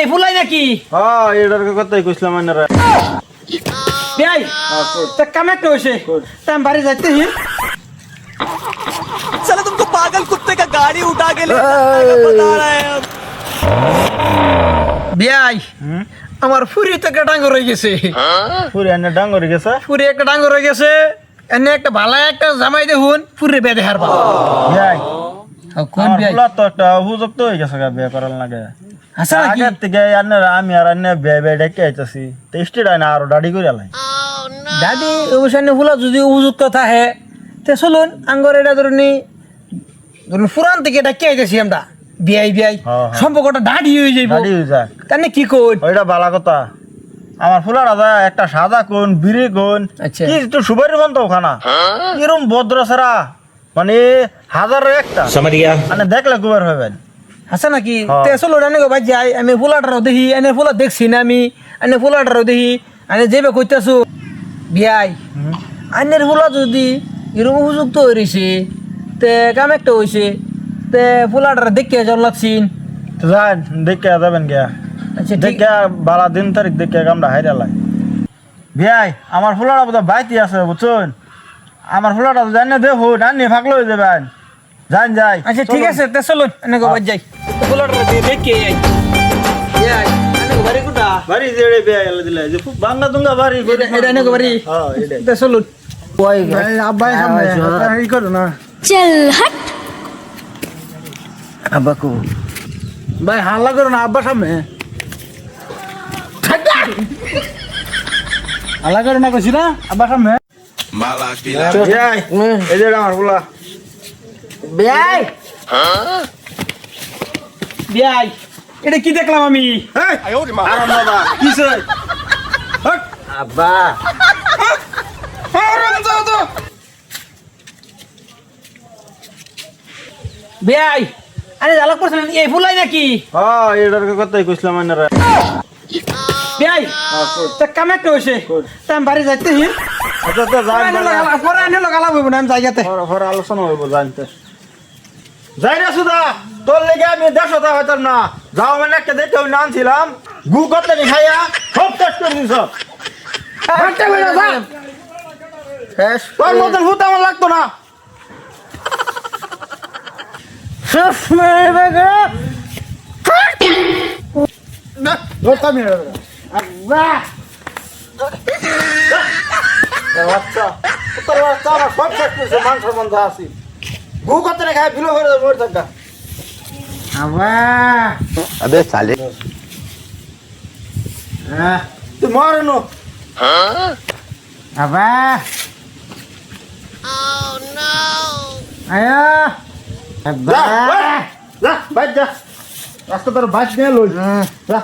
এই ফুলাই নাকি হ্যাঁ এটার কথাই কইছিলাম আইনারা বেয়াই তা কাম একটা হয়েছে তা আমি বাড়ি যাইতে হি साला तुमको पागल कुत्ते का गाड़ी उठा के ले बता रहा है हम বেয়াই আমার ফুরি তো একটা ডাঙ্গর হয়ে গেছে পুরি আইনা ডাঙ্গরি গেছে ফুরি একটা ডাঙ্গর হয়ে গেছে এনে একটা ভালা একটা জামাই দেখুন ফুরি বেদে হার পাবো বিয়াই কোন আমার ফুলার তো একটা উপযুক্ত হয়ে গেছে বিয়ে করার লাগে। হাসা নাকি আগের থেকে আইনারা আমি আর আইনা বিয়ে বিয়ে ডেকে আইতাছি। তো স্টেড আইনা আরও দাড়ি করে আলাই ফুলা যদি উপযুক্ত থাকে তে চলুন আঙ্গর এটা ধরুন ধরুন ফুরান থেকে এটা কে আমরা। বিয়াই বিয়াই। হ্যাঁ, হ্যাঁ। সম্পর্কটা দাঁড়ি হয়ে যাইব। দাড়ি হয়ে যাক। তাহলে কি কই ওইটা বালা কথা। আমার ফুলার আদা একটা সাদা কোন বিড়ি কোন আচ্ছা। কি সুবারি বন্ধ ওখানা। এরম ভদ্র সারা। মানে হাজারও একটা। মানে দেখলে কুবার হবেন আছে নাকি? তেসল ওড়ানে গো ভাই যাই আমি ফুলাটারও দেখি এনে ফুলা দেখছি না আমি এনে ফুলাটারও দেখি এনে যেবে কইতাছো। বিয়াই। আইনের ফুলা যদি এরকম উপযুক্ত হয়ে রয়েছে তে কাম একটা হয়েছে তে ফুলাটার দেখে যাওয়ার লাগছিন যান দেখে যাবেন গিয়া। আচ্ছা দেখে বারা দিন তারিখ দেখে কামটা হাইরা বিয়াই আমার ফুলাটা বোধ বাইতে আছে বুঝছেন? আমার ফুলাটা জান দে দেখো না নিয়ে ফাঁকলো হয়ে যাবেন। যান যাই আচ্ছা ঠিক আছে তে চলো এনে গোবার যাই। ফুলাটা দিয়ে দেখে যাই যাই বাড়ি কোটা বাড়ি জেড়ে বিয়া এলে দিলে যে খুব বাংলা দুঙ্গা বাড়ি এটা এনে বাড়ি। হ্যাঁ এটা। তে চলো কই আব্বা হ্যাঁ, সামনে ই করো না। চল হট। আব্বাকু ভাই হাল্লা করো না আব্বা সামনে। হাল্লা করো না কইছি না আব্বা সামনে। এটা কি দেখলাম আমি? আব্বা। বিয়াই আরে জ্বালা করছিলেন এই ফুলাই নাকি? হ্যাঁ এটার কথাই কইছিলাম আইনারা বিয়াই তা কাম তা আমি বাড়ি যাইতে হি আচ্ছা তো যাই পরে আনে লগালা বইব না আমি জায়গাতে পরে- পরে আলোচনা হইব জানতে যাই না সুদা তোর লেগে আমি দেড়শোটা হইতাম না। যাও মানে একটা দেখে আমি আনছিলাম। গু করতে নি খাইয়া সব টেস্ট করে দিছ তোর মতন ভূত আমার লাগতো না। वाह বাচ্চা তোর বাচ্চা আমার সব শেষ করেছে মান সম্মান যা আছি ভু করতে রেখে বিলো হয়ে যাবে মরে থাকা আবে সালে তুই মরে নো আবা আয়া যা বাজ যা রাস্তা তোর বাজ নিয়ে লই যা